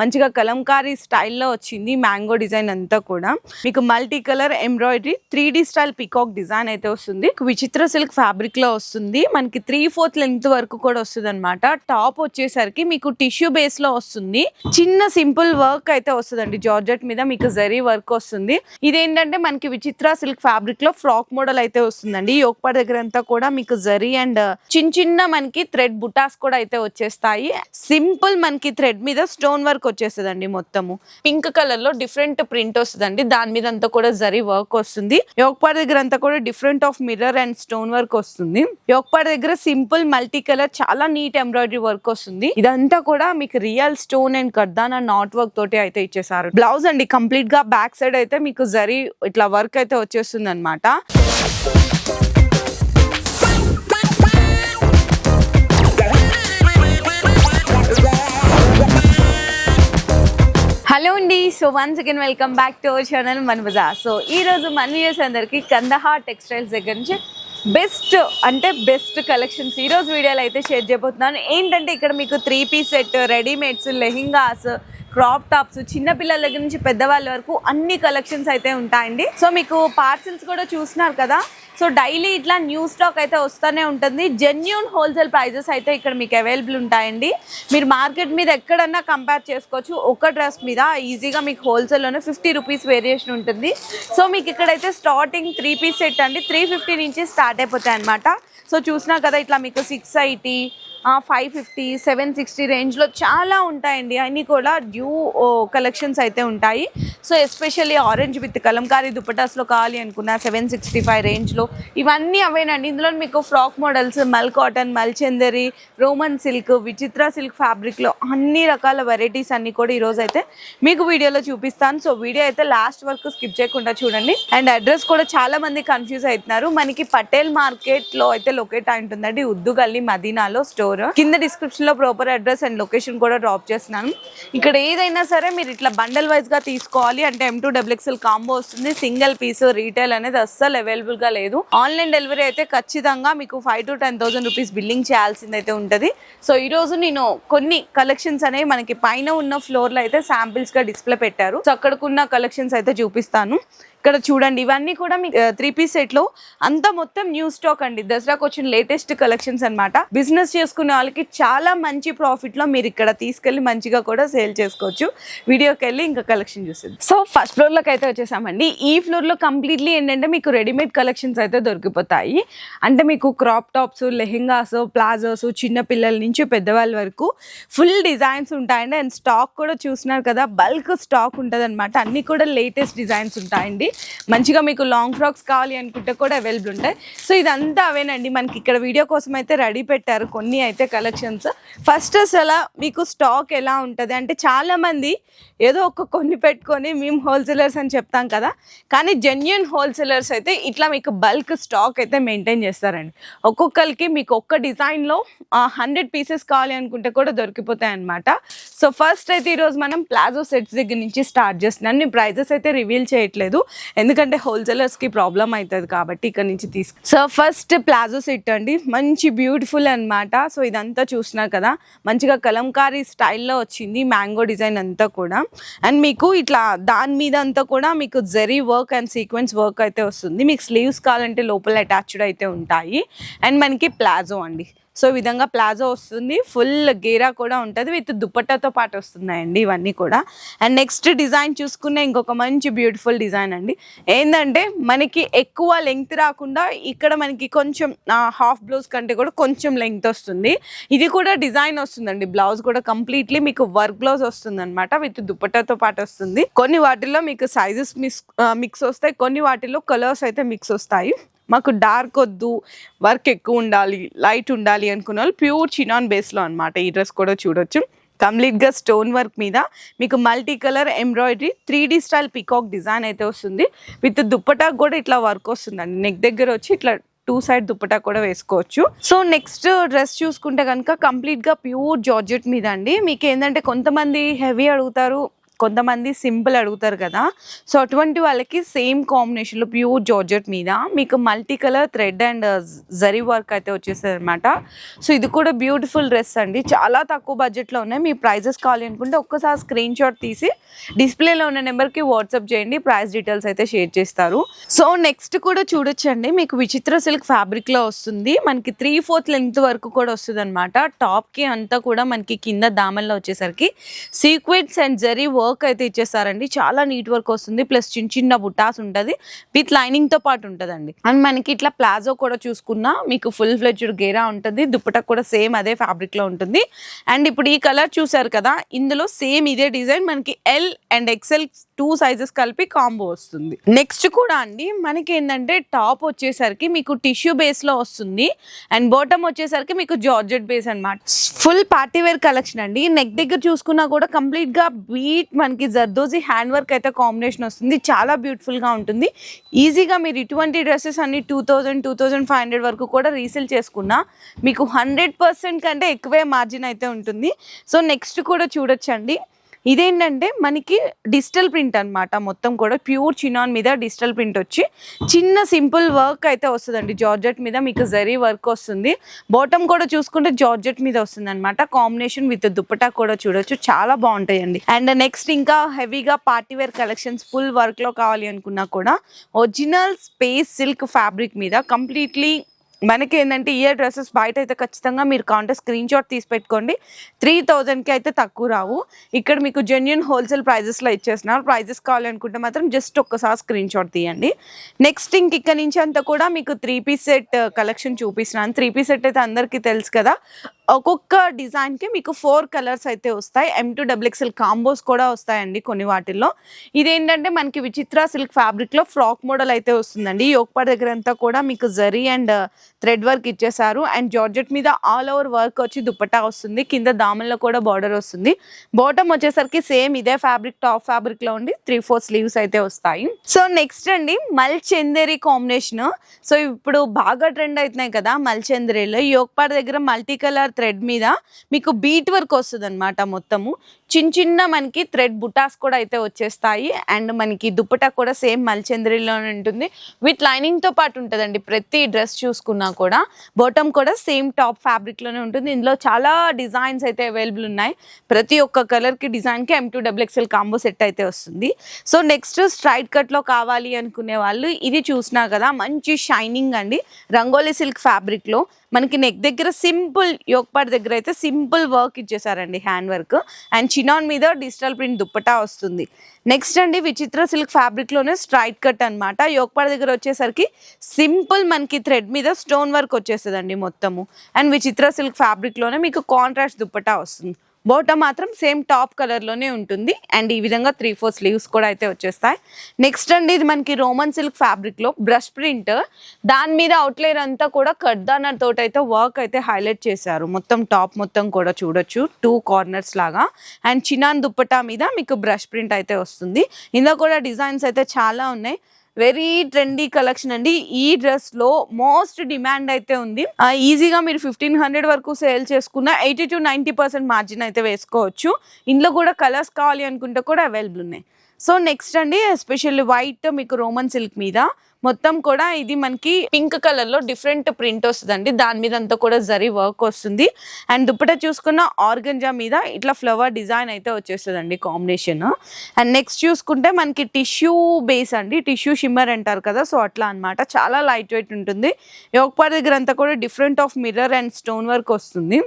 మంచిగా కలంకారీ స్టైల్లో వచ్చింది మ్యాంగో డిజైన్ అంతా కూడా. మీకు multi colour embroidery three D style peacock design అయితే వస్తుంది. విచిత్ర సిల్క్ ఫ్యాబ్రిక్లో వస్తుంది. మనకి త్రీ ఫోర్త్ లెంగ్త్ వరకు కూడా వస్తుంది అనమాట టాప్ వచ్చేసరికి మీకు టిష్యూ బేస్లో వస్తుంది. చిన్న సింపుల్ వర్క్ అయితే వస్తుందండి. జార్జెట్ మీద మీకు జరీ వర్క్ వస్తుంది. ఇదేంటంటే మనకి విచిత్ర సిల్క్ ఫ్యాబ్రిక్లో ఫ్రాక్ మోడల్ అయితే వస్తుందండి. యోగపాడ దగ్గర అంతా కూడా మీకు జరీ అండ్ చిన్న చిన్న మనకి థ్రెడ్ బుటాస్ కూడా అయితే వచ్చేస్తాయి. సింపుల్ మనకి థ్రెడ్ మీద స్టోన్ వర్క్ వచ్చేస్తుందండి మొత్తము. పింక్ కలర్లో డిఫరెంట్ ప్రింట్ వస్తుందండి. దాని మీద అంతా కూడా జరీ వర్క్ వస్తుంది. యోగపాడ దగ్గర అంతా కూడా different of mirror and stone work వస్తుంది. యోగపాడ దగ్గర సింపుల్ మల్టీ కలర్ చాలా నీట్ ఎంబ్రాయిడరీ వర్క్ వస్తుంది. ఇదంతా కూడా మీకు real stone and కర్దానా knot work తోటి అయితే ఇచ్చేసారు. బ్లౌజ్ అండి కంప్లీట్గా బ్యాక్ సైడ్ అయితే మీకు జరీ ఇట్లా వర్క్ అయితే వచ్చేస్తుంది అనమాట so once again welcome back to our channel Man Bazaar so ఈ రోజు వ్యూస్ అందరికీ కందహార్ టెక్స్టైల్స్ దగ్గర నుంచి బెస్ట్ అంటే బెస్ట్ కలెక్షన్స్ ఈ రోజు వీడియోలో అయితే షేర్ చేయబోతున్నాను. ఏంటంటే ఇక్కడ మీకు three piece set readymades lehengas crop tops చిన్న పిల్లల దగ్గర నుంచి పెద్దవాళ్ళ వరకు అన్ని కలెక్షన్స్ అయితే ఉంటాయండి. సో మీకు పార్సిల్స్ కూడా చూస్తున్నారు కదా? సో డైలీ ఇట్లా న్యూ స్టాక్ అయితే వస్తూనే ఉంటుంది. జెన్యున్ హోల్సేల్ ప్రైజెస్ అయితే ఇక్కడ మీకు అవైలబుల్ ఉంటాయండి. మీరు మార్కెట్ మీద ఎక్కడన్నా కంపేర్ చేసుకోవచ్చు. ఒక డ్రెస్ మీద ఈజీగా మీకు హోల్సేల్లోనే ఫిఫ్టీ రూపీస్ వేరియేషన్ ఉంటుంది. సో మీకు ఇక్కడైతే స్టార్టింగ్ త్రీ పీస్ సెట్ అండి. త్రీ ఫిఫ్టీ నుంచి స్టార్ట్ అయిపోతాయి అనమాట సో చూసినా కదా ఇట్లా మీకు six IT five fifty seven sixty రేంజ్లో చాలా ఉంటాయండి. అన్నీ కూడా డ్యూ కలెక్షన్స్ అయితే ఉంటాయి. So especially orange with kalamkari దుపటాస్లో కావాలి అనుకున్న సెవెన్ సిక్స్టీ ఫైవ్ రేంజ్లో ఇవన్నీ అవేనండి. ఇందులో మీకు ఫ్రాక్ మోడల్స్ మల్ కాటన్ మల్ Chanderi Roman silk Vichitra silk ఫ్యాబ్రిక్లో అన్ని రకాల వెరైటీస్ అన్నీ కూడా ఈరోజు అయితే మీకు వీడియోలో చూపిస్తాను. సో వీడియో అయితే లాస్ట్ వరకు స్కిప్ చేయకుండా చూడండి. అండ్ అడ్రస్ కూడా చాలా మంది కన్ఫ్యూజ్ అవుతున్నారు. మనకి పటేల్ మార్కెట్లో అయితే లొకేట్ అయి ఉంటుందండి. ఉద్దు గల్లీ మదీనాలో స్టోర్ కింద డిస్క్రిప్షన్లో ప్రాపర్ అడ్రస్ అండ్ లొకేషన్ కూడా డ్రాప్ చేస్తున్నాను. ఇక్కడ ఏదైనా సరే మీరు ఇట్లా బండల్ వైజ్గా తీసుకోవాలి అంటే M to double XL combo వస్తుంది. సింగిల్ పీస్ రీటైల్ అనేది అస్సలు అవైలబుల్గా లేదు. ఆన్లైన్ డెలివరీ అయితే ఖచ్చితంగా మీకు five to ten thousand rupees billing చేయాల్సింది అయితే ఉంటుంది. సో ఈ రోజు నేను కొన్ని కలెక్షన్స్ అనేవి మనకి పైన ఉన్న ఫ్లోర్లో అయితే శాంపిల్స్గా డిస్ప్లే పెట్టారు. సో అక్కడికున్న కలెక్షన్స్ అయితే చూపిస్తాను. ఇక్కడ చూడండి ఇవన్నీ కూడా మీకు త్రీ పీస్ సెట్లో అంతా మొత్తం న్యూ స్టాక్ అండి. దసరాకు వచ్చిన లేటెస్ట్ కలెక్షన్స్ అనమాట బిజినెస్ చేసుకునే వాళ్ళకి చాలా మంచి ప్రాఫిట్లో మీరు ఇక్కడ తీసుకెళ్ళి మంచిగా కూడా సేల్ చేసుకోవచ్చు. వీడియోకి వెళ్ళి ఇంకా కలెక్షన్ చూసేది సో ఫస్ట్ ఫ్లోర్లోకి అయితే వచ్చేసామండి. ఈ ఫ్లోర్లో కంప్లీట్లీ ఏంటంటే మీకు రెడీమేడ్ కలెక్షన్స్ అయితే దొరికిపోతాయి. అంటే మీకు క్రాప్ టాప్స్ లెహెంగాస్ ప్లాజోస్ చిన్న పిల్లల నుంచి పెద్దవాళ్ళ వరకు ఫుల్ డిజైన్స్ ఉంటాయండి. అండ్ స్టాక్ కూడా చూస్తున్నారు కదా బల్క్ స్టాక్ ఉంటుంది అన్ని కూడా లేటెస్ట్ డిజైన్స్ ఉంటాయండి. మంచిగా మీకు లాంగ్ ఫ్రాక్స్ కావాలి అనుకుంటే కూడా అవైలబుల్ ఉంటాయి. సో ఇదంతా అవేనండి. మనకి ఇక్కడ వీడియో కోసం అయితే రెడీ పెట్టారు కొన్ని అయితే కలెక్షన్స్ ఫస్ట్ అసలు మీకు స్టాక్ ఎలా ఉంటుంది? అంటే చాలామంది ఏదో ఒక కొన్ని పెట్టుకొని మేము హోల్సేలర్స్ అని చెప్తాం కదా. కానీ జెన్యున్ హోల్సేలర్స్ అయితే ఇట్లా మీకు బల్క్ స్టాక్ అయితే మెయింటైన్ చేస్తారండి. ఒక్కొక్కరికి మీకు ఒక్క డిజైన్లో హండ్రెడ్ పీసెస్ కావాలి అనుకుంటే కూడా దొరికిపోతాయి అనమాట సో ఫస్ట్ అయితే ఈరోజు మనం ప్లాజో సెట్స్ దగ్గర నుంచి స్టార్ట్ చేస్తున్నాను నేను ప్రైజెస్ అయితే రివీల్ చేయట్లేదు. ఎందుకంటే హోల్సేలర్స్కి ప్రాబ్లం అవుతుంది కాబట్టి ఇక్కడ నుంచి తీసుకు సో ఫస్ట్ ప్లాజో సెట్ అండి. మంచి బ్యూటిఫుల్ అనమాట సో ఇదంతా చూసినా కదా. మంచిగా కలంకారీ స్టైల్లో వచ్చింది మ్యాంగో డిజైన్ అంతా కూడా. అండ్ మీకు ఇట్లా దాని మీద అంతా కూడా మీకు zari work and sequence work అయితే వస్తుంది. మీకు స్లీవ్స్ కావాలంటే లోపల అటాచ్డ్ అయితే ఉంటాయి. అండ్ మనకి ప్లాజో అండి. సో ఈ విధంగా ప్లాజో వస్తుంది. ఫుల్ గేరా కూడా ఉంటుంది. విత్ దుప్పట్టాతో పాటు వస్తున్నాయండి ఇవన్నీ కూడా. అండ్ నెక్స్ట్ డిజైన్ చూసుకునే ఇంకొక మంచి బ్యూటిఫుల్ డిజైన్ అండి. ఏంటంటే మనకి ఎక్కువ లెంగ్త్ రాకుండా ఇక్కడ మనకి కొంచెం హాఫ్ బ్లౌజ్ కంటే కూడా కొంచెం లెంగ్త్ వస్తుంది. ఇది కూడా డిజైన్ వస్తుందండి. బ్లౌజ్ కూడా కంప్లీట్లీ మీకు వర్క్ బ్లౌజ్ వస్తుంది అనమాట విత్ దుప్పట్టాతో పాటు వస్తుంది. కొన్ని వాటిలో మీకు సైజెస్ మిక్స్ మిక్స్ వస్తాయి. కొన్ని వాటిలో కలర్స్ అయితే మిక్స్ వస్తాయి. మాకు డార్క్ వద్దు వర్క్ ఎక్కువ ఉండాలి లైట్ ఉండాలి అనుకున్న వాళ్ళు ప్యూర్ చినాన్ బేస్లో అనమాట ఈ డ్రెస్ కూడా చూడొచ్చు. కంప్లీట్గా స్టోన్ వర్క్ మీద మీకు multi colour embroidery three D style peacock design అయితే వస్తుంది. విత్ దుప్పటా కూడా ఇట్లా వర్క్ వస్తుందండి. నెక్ దగ్గర వచ్చి ఇట్లా టూ సైడ్ దుప్పటా కూడా వేసుకోవచ్చు. సో నెక్స్ట్ డ్రెస్ చూసుకుంటే కనుక కంప్లీట్గా ప్యూర్ జార్జెట్ మీద అండి మీకు ఏంటంటే కొంతమంది హెవీ అడుగుతారు కొంతమంది సింపుల్ అడుగుతారు కదా. సో అటువంటి వాళ్ళకి సేమ్ కాంబినేషన్లో ప్యూర్ జార్జెట్ మీద మీకు multi colour thread and zari work అయితే వచ్చేస్తుంది అనమాట సో ఇది కూడా బ్యూటిఫుల్ డ్రెస్ అండి. చాలా తక్కువ బడ్జెట్లో ఉన్నాయి. మీ ప్రైజెస్ కావాలి అనుకుంటే ఒక్కసారి స్క్రీన్ షాట్ తీసి డిస్ప్లేలో ఉన్న నెంబర్కి వాట్సాప్ చేయండి. ప్రైస్ డీటెయిల్స్ అయితే షేర్ చేస్తారు. సో నెక్స్ట్ కూడా చూడొచ్చండి. మీకు విచిత్ర సిల్క్ ఫ్యాబ్రిక్లో వస్తుంది. మనకి త్రీ ఫోర్త్ లెంగ్త్ వరకు కూడా వస్తుంది అనమాట టాప్కి అంతా కూడా మనకి కింద దామల్లో వచ్చేసరికి sequence and zari work work అయితే ఇచ్చేస్తారండి. చాలా నీట్ వర్క్ వస్తుంది. ప్లస్ చిన్న చిన్న బుటాస్ ఉంటుంది. విత్ లైనింగ్తో పాటు ఉంటుందండి. అండ్ మనకి ఇట్లా ప్లాజో కూడా చూసుకున్నా మీకు ఫుల్ ఫ్లెడ్జ్డ్ గేరా ఉంటుంది. దుప్పట కూడా సేమ్ అదే ఫ్యాబ్రిక్లో ఉంటుంది. అండ్ ఇప్పుడు ఈ కలర్ చూసారు కదా ఇందులో సేమ్ ఇదే డిజైన్ మనకి L and XL two sizes కలిపి కాంబో వస్తుంది. నెక్స్ట్ కూడా అండి మనకి ఏంటంటే టాప్ వచ్చేసరికి మీకు టిష్యూ బేస్లో వస్తుంది. అండ్ బాటమ్ వచ్చేసరికి మీకు జార్జెట్ బేస్ అనమాట ఫుల్ పార్టీ వేర్ కలెక్షన్ అండి. నెక్ దగ్గర చూసుకున్నా కూడా కంప్లీట్గా బీట్ మనకి జర్దోజీ హ్యాండ్ వర్క్ అయితే కాంబినేషన్ వస్తుంది. చాలా బ్యూటిఫుల్గా ఉంటుంది. ఈజీగా మీరు ఇటువంటి డ్రెస్సెస్ అన్ని two thousand two thousand five hundred వరకు కూడా రీసేల్ చేసుకున్నా మీకు హండ్రెడ్ పర్సెంట్ కంటే ఎక్కువే మార్జిన్ అయితే ఉంటుంది. సో నెక్స్ట్ కూడా చూడొచ్చండి. ఇదేంటంటే మనకి డిజిటల్ ప్రింట్ అనమాట మొత్తం కూడా. ప్యూర్ చినాన్ మీద డిజిటల్ ప్రింట్ వచ్చి చిన్న సింపుల్ వర్క్ అయితే వస్తుందండి. జార్జెట్ మీద మీకు జరీ వర్క్ వస్తుంది. బాటమ్ కూడా చూసుకుంటే జార్జెట్ మీద వస్తుంది అనమాట కాంబినేషన్ విత్ దుప్పటా కూడా చూడొచ్చు. చాలా బాగుంటాయండి. అండ్ నెక్స్ట్ ఇంకా హెవీగా పార్టీ వేర్ కలెక్షన్స్ ఫుల్ వర్క్లో కావాలి అనుకున్నా కూడా ఒరిజినల్ స్పేస్ సిల్క్ ఫ్యాబ్రిక్ మీద కంప్లీట్లీ మనకి ఏంటంటే ఇయర్ డ్రెస్సెస్ బయట అయితే ఖచ్చితంగా మీరు కాంటే స్క్రీన్ షాట్ తీసి పెట్టుకోండి. త్రీ థౌజండ్కి అయితే తక్కువ రావు. ఇక్కడ మీకు జెన్యున్ హోల్సేల్ ప్రైజెస్లో ఇచ్చేస్తున్నారు. ప్రైజెస్ కావాలనుకుంటే మాత్రం జస్ట్ ఒక్కసారి స్క్రీన్ షాట్ తీయండి. నెక్స్ట్ ఇంక ఇక్కడ నుంచి అంతా కూడా మీకు త్రీ పీస్ సెట్ కలెక్షన్ చూపిస్తున్నాను. త్రీ పీస్ సెట్ అయితే అందరికీ తెలుసు కదా. ఒక్కొక్క డిజైన్కి మీకు ఫోర్ కలర్స్ అయితే వస్తాయి. ఎం టు డబ్ల్యూఎక్స్ఎల్ కాంబోస్ కూడా వస్తాయండి కొన్ని వాటిల్లో. ఇదేంటంటే మనకి విచిత్ర సిల్క్ ఫ్యాబ్రిక్లో ఫ్రాక్ మోడల్ అయితే వస్తుందండి. యోగపాడ్ దగ్గర అంతా కూడా మీకు జరీ అండ్ థ్రెడ్ వర్క్ ఇచ్చేసారు అండ్ జార్జెట్ మీద ఆల్ ఓవర్ వర్క్ వచ్చి దుప్పటా వస్తుంది. కింద దామల్లో కూడా బార్డర్ వస్తుంది. బాటమ్ వచ్చేసరికి సేమ్ ఇదే ఫ్యాబ్రిక్ టాప్ ఫ్యాబ్రిక్లో ఉండి త్రీ ఫోర్ స్లీవ్స్ అయితే వస్తాయి. సో నెక్స్ట్ అండి మల్చెందేరి కాంబినేషన్ సో ఇప్పుడు బాగా ట్రెండ్ అవుతున్నాయి కదా మల్ యోక్పాడ యోగపాడ్ దగ్గర మల్టీ కలర్ థ్రెడ్ మీద మీకు బీట్ వర్క్ వస్తుంది అనమాట మొత్తము. చిన్న చిన్న మనకి థ్రెడ్ బుటాస్ కూడా అయితే వచ్చేస్తాయి. అండ్ మనకి దుప్పటా కూడా సేమ్ మల్చంద్రిలోనే ఉంటుంది. విత్ లైనింగ్తో పాటు ఉంటుందండి. ప్రతి డ్రెస్ చూసుకున్నా కూడా బాటమ్ కూడా సేమ్ టాప్ ఫ్యాబ్రిక్లోనే ఉంటుంది. ఇందులో చాలా డిజైన్స్ అయితే అవైలబుల్ ఉన్నాయి. ప్రతి ఒక్క కలర్కి డిజైన్కి M to WXL combo set అయితే వస్తుంది. సో నెక్స్ట్ స్ట్రైట్ కట్లో కావాలి అనుకునే వాళ్ళు ఇది చూసినా కదా మంచి షైనింగ్ అండి. రంగోలీ సిల్క్ ఫ్యాబ్రిక్లో మనకి నెక్ దగ్గర సింపుల్ యోక్పాట్ దగ్గర అయితే సింపుల్ వర్క్ ఇచ్చేసారండి హ్యాండ్ వర్క్ అండ్ చిన్న మీద డిజిటల్ ప్రింట్ దుప్పటా వస్తుంది. నెక్స్ట్ అండి విచిత్ర సిల్క్ ఫ్యాబ్రిక్లోనే స్ట్రైట్ కట్ అనమాట యోగపాడ దగ్గర వచ్చేసరికి సింపుల్ మనకి థ్రెడ్ మీద స్టోన్ వర్క్ వచ్చేస్తుందండి మొత్తము. అండ్ విచిత్ర సిల్క్ ఫ్యాబ్రిక్లోనే మీకు కాంట్రాస్ట్ దుప్పటా వస్తుంది. బోటం మాత్రం సేమ్ టాప్ కలర్లోనే ఉంటుంది. అండ్ ఈ విధంగా త్రీ ఫోర్ స్లీవ్స్ కూడా అయితే వచ్చేస్తాయి. నెక్స్ట్ అండి ఇది మనకి రోమన్ సిల్క్ ఫ్యాబ్రిక్లో బ్రష్ ప్రింట్ దాని మీద అవుట్లైర్ అంతా కూడా కడ్దానర్ తోట అయితే వర్క్ అయితే హైలైట్ చేశారు. మొత్తం టాప్ మొత్తం కూడా చూడొచ్చు. టూ కార్నర్స్ లాగా. అండ్ చినాన్ దుప్పటా మీద మీకు బ్రష్ ప్రింట్ అయితే వస్తుంది. ఇందులో కూడా డిజైన్స్ అయితే చాలా ఉన్నాయి. వెరీ ట్రెండీ కలెక్షన్ అండి. ఈ డ్రెస్లో మోస్ట్ డిమాండ్ అయితే ఉంది. ఈజీగా మీరు ఫిఫ్టీన్ హండ్రెడ్ వరకు సేల్ చేసుకున్న eighty to ninety percent margin అయితే వేసుకోవచ్చు. ఇందులో కూడా కలర్స్ కావాలి అనుకుంటే కూడా అవైలబుల్ ఉన్నాయి. సో నెక్స్ట్ అండి ఎస్పెషల్లీ వైట్ మీకు రోమన్ సిల్క్ మీద. మొత్తం కూడా ఇది మనకి పింక్ కలర్లో డిఫరెంట్ ప్రింట్ వస్తుందండి. దాని మీద అంతా కూడా జరీ వర్క్ వస్తుంది. అండ్ దుప్పట చూసుకున్న ఆర్గంజా మీద ఇట్లా ఫ్లవర్ డిజైన్ అయితే వచ్చేస్తుందండి కాంబినేషన్. అండ్ నెక్స్ట్ చూసుకుంటే మనకి టిష్యూ బేస్ అండి. టిష్యూ షిమ్మర్ అంటారు కదా సో అట్లా అనమాట చాలా లైట్ వెయిట్ ఉంటుంది. యోగపాడ్ దగ్గర అంతా కూడా different of mirror and stone work వస్తుంది.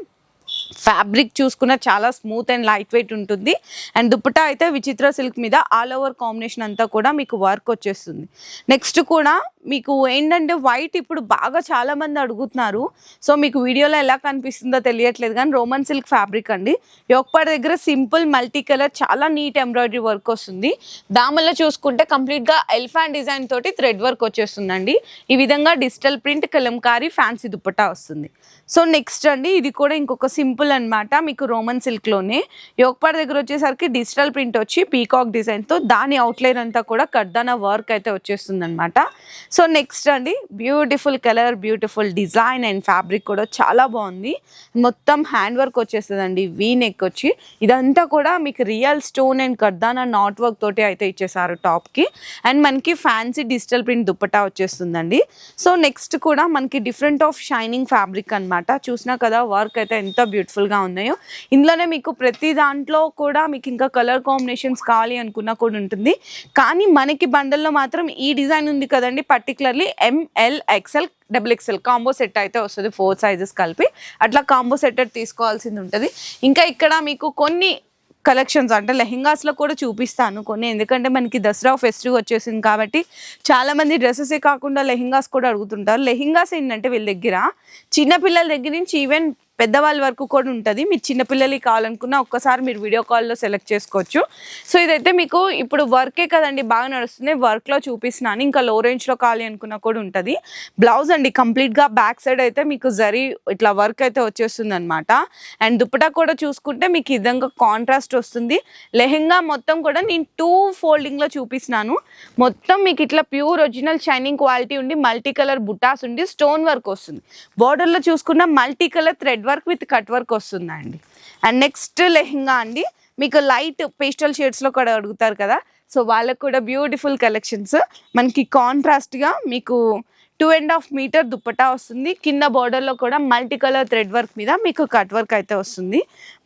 ఫ్యాబ్రిక్ చూసుకున్న చాలా స్మూత్ అండ్ లైట్ వెయిట్ ఉంటుంది. అండ్ దుప్పటా అయితే విచిత్ర సిల్క్ మీద ఆల్ ఓవర్ కాంబినేషన్ అంతా కూడా మీకు వర్క్ వచ్చేస్తుంది. నెక్స్ట్ కూడా మీకు ఏంటంటే వైట్ ఇప్పుడు బాగా చాలామంది అడుగుతున్నారు. సో మీకు వీడియోలో ఎలా కనిపిస్తుందో తెలియట్లేదు కానీ రోమన్ సిల్క్ ఫ్యాబ్రిక్ అండి. యోగపాడ్ దగ్గర సింపుల్ మల్టీ కలర్ చాలా నీట్ ఎంబ్రాయిడరీ వర్క్ వస్తుంది. దామల్లో చూసుకుంటే కంప్లీట్గా ఎల్ఫాన్ డిజైన్ తోటి థ్రెడ్ వర్క్ వచ్చేస్తుందండి. ఈ విధంగా digital print Kalamkari fancy dupatta వస్తుంది. సో నెక్స్ట్ అండి ఇది కూడా ఇంకొక సింపుల్ అన్నమాట మీకు రోమన్ సిల్క్లోనే. యోగపాడ దగ్గర వచ్చేసరికి డిజిటల్ ప్రింట్ వచ్చి పీకాక్ డిజైన్తో దాని అవుట్లైన్ అంతా కూడా కడ్దానా వర్క్ అయితే వచ్చేస్తుంది అనమాట సో నెక్స్ట్ అండి beautiful colour beautiful design and fabric కూడా చాలా బాగుంది. మొత్తం హ్యాండ్ వర్క్ వచ్చేస్తుందండి వీ నెక్ వచ్చి. ఇదంతా కూడా మీకు real stone and కర్దానా knot work తోటి అయితే ఇచ్చేసారు టాప్కి అండ్ మనకి ఫ్యాన్సీ డిజిటల్ ప్రింట్ దుప్పటా వచ్చేస్తుందండి. సో నెక్స్ట్ కూడా మనకి డిఫరెంట్ ఆఫ్ షైనింగ్ ఫ్యాబ్రిక్ అనమాట చూసినా కదా వర్క్ అయితే ఎంత బ్యూటిఫుల్గా ఉన్నాయో. ఇందులోనే మీకు ప్రతి దాంట్లో కూడా మీకు ఇంకా కలర్ కాంబినేషన్స్ కావాలి అనుకున్నా కూడా ఉంటుంది. కానీ మనకి బండల్లో మాత్రం ఈ డిజైన్ ఉంది కదండి particularly M L XL double XL combo set అయితే వస్తుంది ఫోర్ సైజెస్ కలిపి. అట్లా కాంబో సెట్ తీసుకోవాల్సింది ఉంటుంది. ఇంకా ఇక్కడ మీకు కొన్ని కలెక్షన్స్ అంటే లెహెంగాస్లో కూడా చూపిస్తాను కొన్ని. ఎందుకంటే మనకి దసరా ఫెస్టివ్ వచ్చేసింది కాబట్టి చాలామంది డ్రెస్సెసే కాకుండా లెహెంగాస్ కూడా అడుగుతుంటారు. లెహెంగాస్ ఏంటంటే వీళ్ళ దగ్గర చిన్నపిల్లల దగ్గర నుంచి ఈవెన్ పెద్దవాళ్ళ వరకు కూడా ఉంటుంది. మీరు చిన్నపిల్లలకి కావాలనుకున్నా ఒక్కసారి మీరు వీడియో కాల్లో సెలెక్ట్ చేసుకోవచ్చు. సో ఇదైతే మీకు ఇప్పుడు వర్కే కదండి బాగా నడుస్తుంది. వర్క్లో చూపిస్తున్నాను. ఇంకా లో రేంజ్లో కావాలి అనుకున్నా కూడా ఉంటుంది. బ్లౌజ్ అండి కంప్లీట్గా బ్యాక్ సైడ్ అయితే మీకు జరీ ఇట్లా వర్క్ అయితే వచ్చేస్తుంది అనమాట అండ్ దుప్పటా కూడా చూసుకుంటే మీకు విధంగా కాంట్రాస్ట్ వస్తుంది. లెహెంగా మొత్తం కూడా నేను టూ ఫోల్డింగ్లో చూపిస్తున్నాను. మొత్తం మీకు ఇట్లా ప్యూర్ ఒరిజినల్ షైనింగ్ క్వాలిటీ ఉండి మల్టీ కలర్ బుటాస్ ఉండి స్టోన్ వర్క్ వస్తుంది. బార్డర్లో చూసుకున్న multi colour thread work with cut work వస్తుందండి. అండ్ నెక్స్ట్ లెహెంగా అండి మీకు లైట్ పేస్టల్ షేడ్స్లో కూడా అడుగుతారు కదా సో వాళ్ళకు కూడా బ్యూటిఫుల్ కలెక్షన్స్ మనకి కాంట్రాస్ట్గా మీకు two and half metre dupatta వస్తుంది. కింద బార్డర్లో కూడా మల్టీ కలర్ థ్రెడ్ వర్క్ మీద మీకు కట్ వర్క్ అయితే వస్తుంది.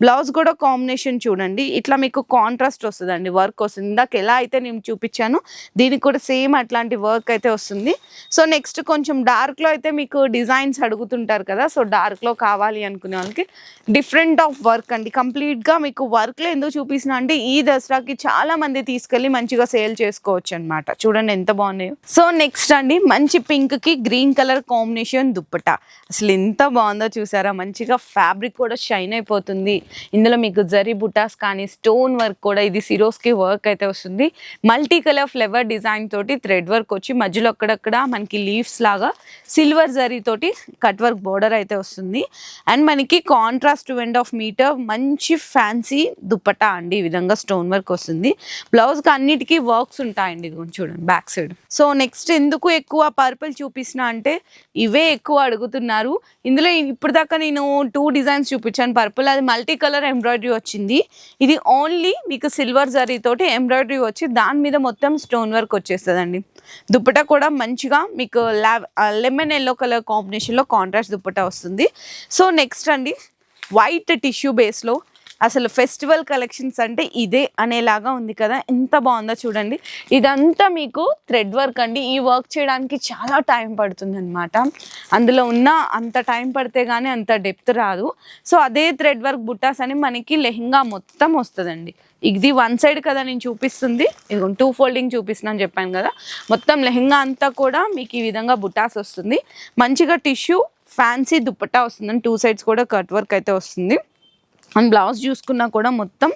బ్లౌజ్ కూడా కాంబినేషన్ చూడండి. ఇట్లా మీకు కాంట్రాస్ట్ వస్తుందండి వర్క్ వస్తుంది ఇందాక ఎలా అయితే నేను చూపించాను దీనికి కూడా సేమ్ అట్లాంటి వర్క్ అయితే వస్తుంది. సో నెక్స్ట్ కొంచెం డార్క్లో అయితే మీకు డిజైన్స్ అడుగుతుంటారు కదా. సో డార్క్లో కావాలి అనుకునే వాళ్ళకి డిఫరెంట్ ఆఫ్ వర్క్ అండి. కంప్లీట్గా మీకు వర్క్లో ఎందుకు చూపిస్తున్నా అంటే ఈ దసరాకి చాలా మంది తీసుకెళ్ళి మంచిగా సేల్ చేసుకోవచ్చు అనమాట చూడండి ఎంత బాగున్నాయో. సో నెక్స్ట్ అండి మంచి పింక్ కి గ్రీన్ కలర్ కాంబినేషన్ దుప్పట. అసలు ఎంత బాగుందో చూసారా? మంచిగా ఫ్యాబ్రిక్ కూడా షైన్ అయిపోతుంది. ఇందులో మీకు జరీ బుటాస్ కానీ స్టోన్ వర్క్ కూడా ఇది సిరోస్కి వర్క్ అయితే వస్తుంది. మల్టీ కలర్ ఫ్లవర్ డిజైన్ తోటి థ్రెడ్ వర్క్ వచ్చి మధ్యలో అక్కడక్కడ మనకి లీవ్స్ లాగా సిల్వర్ జరీ తోటి కట్ వర్క్ బోర్డర్ అయితే వస్తుంది. అండ్ మనకి contrast two and half metre మంచి ఫ్యాన్సీ దుప్పటా అండి. ఈ విధంగా స్టోన్ వర్క్ వస్తుంది. బ్లౌజ్కి అన్నిటికీ వర్క్స్ ఉంటాయండి. ఇది చూడండి బ్యాక్ సైడ్. సో నెక్స్ట్ ఎందుకు ఎక్కువ పర్పుల్ చూపిస్తున్నా అంటే ఇవే ఎక్కువ అడుగుతున్నారు. ఇందులో ఇప్పుడు దాకా నేను టూ డిజైన్స్ చూపించాను. పర్పుల్ అది మల్టీ కలర్ ఎంబ్రాయిడరీ వచ్చింది. ఇది ఓన్లీ మీకు సిల్వర్ జరీ తోటి ఎంబ్రాయిడరీ వచ్చి దాని మీద మొత్తం స్టోన్ వర్క్ వచ్చేస్తుందండి. దుప్పటా కూడా మంచిగా మీకు ల్యావ్ లెమన్ ఎల్లో కలర్ కాంబినేషన్లో కాంట్రాస్ట్ దుప్పటా వస్తుంది. సో నెక్స్ట్ అండి వైట్ టిష్యూ బేస్లో అసలు ఫెస్టివల్ కలెక్షన్స్ అంటే ఇదే అనేలాగా ఉంది కదా ఎంత బాగుందో చూడండి. ఇదంతా మీకు థ్రెడ్ వర్క్ అండి. ఈ వర్క్ చేయడానికి చాలా టైం పడుతుంది అనమాట అందులో ఉన్న అంత టైం పడితే కానీ అంత డెప్త్ రాదు. సో అదే థ్రెడ్ వర్క్ బుట్టాస్ అని మనకి లెహంగా మొత్తం వస్తుందండి. ఇది వన్ సైడ్ కదా నేను చూపిస్తుంది. ఇది టూ ఫోల్డింగ్ చూపిస్తున్నాను చెప్పాను కదా. మొత్తం లెహంగా అంతా కూడా మీకు ఈ విధంగా బుటాస్ వస్తుంది. మంచిగా టిష్యూ ఫ్యాన్సీ దుప్పట్టా వస్తుందండి. టూ సైడ్స్ కూడా కట్ వర్క్ అయితే వస్తుంది. అండ్ బ్లౌజ్ చూసుకున్నా కూడా మొత్తం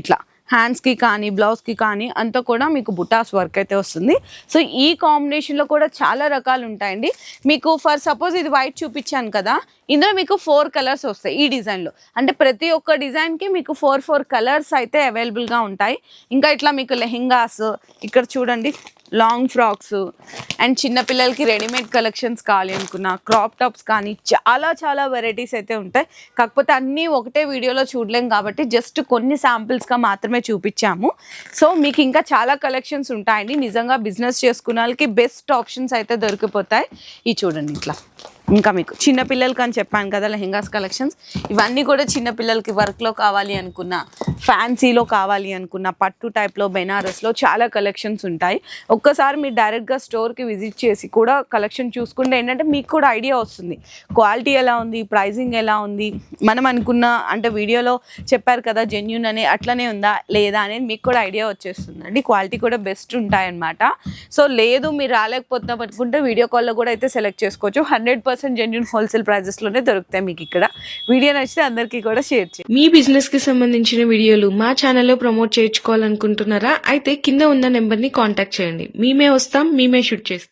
ఇట్లా హ్యాండ్స్కి కానీ బ్లౌజ్కి కానీ అంతా కూడా మీకు బుటాస్ వర్క్ అయితే వస్తుంది. సో ఈ కాంబినేషన్లో కూడా చాలా రకాలు ఉంటాయండి. మీకు ఫర్ సపోజ్ ఇది వైట్ చూపించాను కదా ఇందులో మీకు ఫోర్ కలర్స్ వస్తాయి ఈ డిజైన్లో. అంటే ప్రతి ఒక్క డిజైన్కి మీకు ఫోర్ ఫోర్ కలర్స్ అయితే అవైలబుల్గా ఉంటాయి. ఇంకా ఇట్లా మీకు లెహెంగాస్ ఇక్కడ చూడండి లాంగ్ ఫ్రాక్స్. అండ్ చిన్నపిల్లలకి రెడీమేడ్ కలెక్షన్స్ కావాలి అనుకున్న క్రాప్ టాప్స్ కానీ చాలా చాలా వెరైటీస్ అయితే ఉంటాయి. కాకపోతే అన్నీ ఒకటే వీడియోలో చూడలేం కాబట్టి జస్ట్ కొన్ని శాంపిల్స్గా మాత్రమే చూపించాము. సో మీకు ఇంకా చాలా కలెక్షన్స్ ఉంటాయండి. నిజంగా బిజినెస్ చేసుకున్న వాళ్ళకి బెస్ట్ ఆప్షన్స్ అయితే దొరికిపోతాయి. ఈ చూడండి ఇట్లా. ఇంకా మీకు చిన్నపిల్లలకి అని చెప్పాను కదా లెహెంగాస్ కలెక్షన్స్. ఇవన్నీ కూడా చిన్నపిల్లలకి వర్క్లో కావాలి అనుకున్న ఫ్యాన్సీలో కావాలి అనుకున్న పట్టు టైప్లో బెనారస్లో చాలా కలెక్షన్స్ ఉంటాయి. ఒక్కసారి మీరు డైరెక్ట్గా స్టోర్కి విజిట్ చేసి కూడా కలెక్షన్ చూసుకుంటే ఏంటంటే మీకు కూడా ఐడియా వస్తుంది. క్వాలిటీ ఎలా ఉంది ప్రైజింగ్ ఎలా ఉంది మనం అనుకున్న అంటే వీడియోలో చెప్పారు కదా జెన్యున్ అనే అట్లనే ఉందా లేదా అనేది మీకు కూడా ఐడియా వచ్చేస్తుంది. అండి క్వాలిటీ కూడా బెస్ట్ ఉంటాయన్నమాట. సో లేదు మీరు రాలేకపోతున్నాం అనుకుంటే వీడియో కాల్లో కూడా అయితే సెలెక్ట్ చేసుకోవచ్చు. హండ్రెడ్ పర్సెంట్ జెన్యున్ హోల్సేల్ ప్రైజెస్లోనే దొరుకుతాయి మీకు ఇక్కడ. వీడియో నచ్చితే అందరికీ కూడా షేర్ చేయండి. మీ బిజినెస్కి సంబంధించిన వీడియోలు మా ఛానల్లో ప్రమోట్ చేయించుకోవాలనుకుంటున్నారా? అయితే కింద ఉన్న నెంబర్ని కాంటాక్ట్ చేయండి. మేమే వస్తాం మేమే షూట్ చేస్తాం.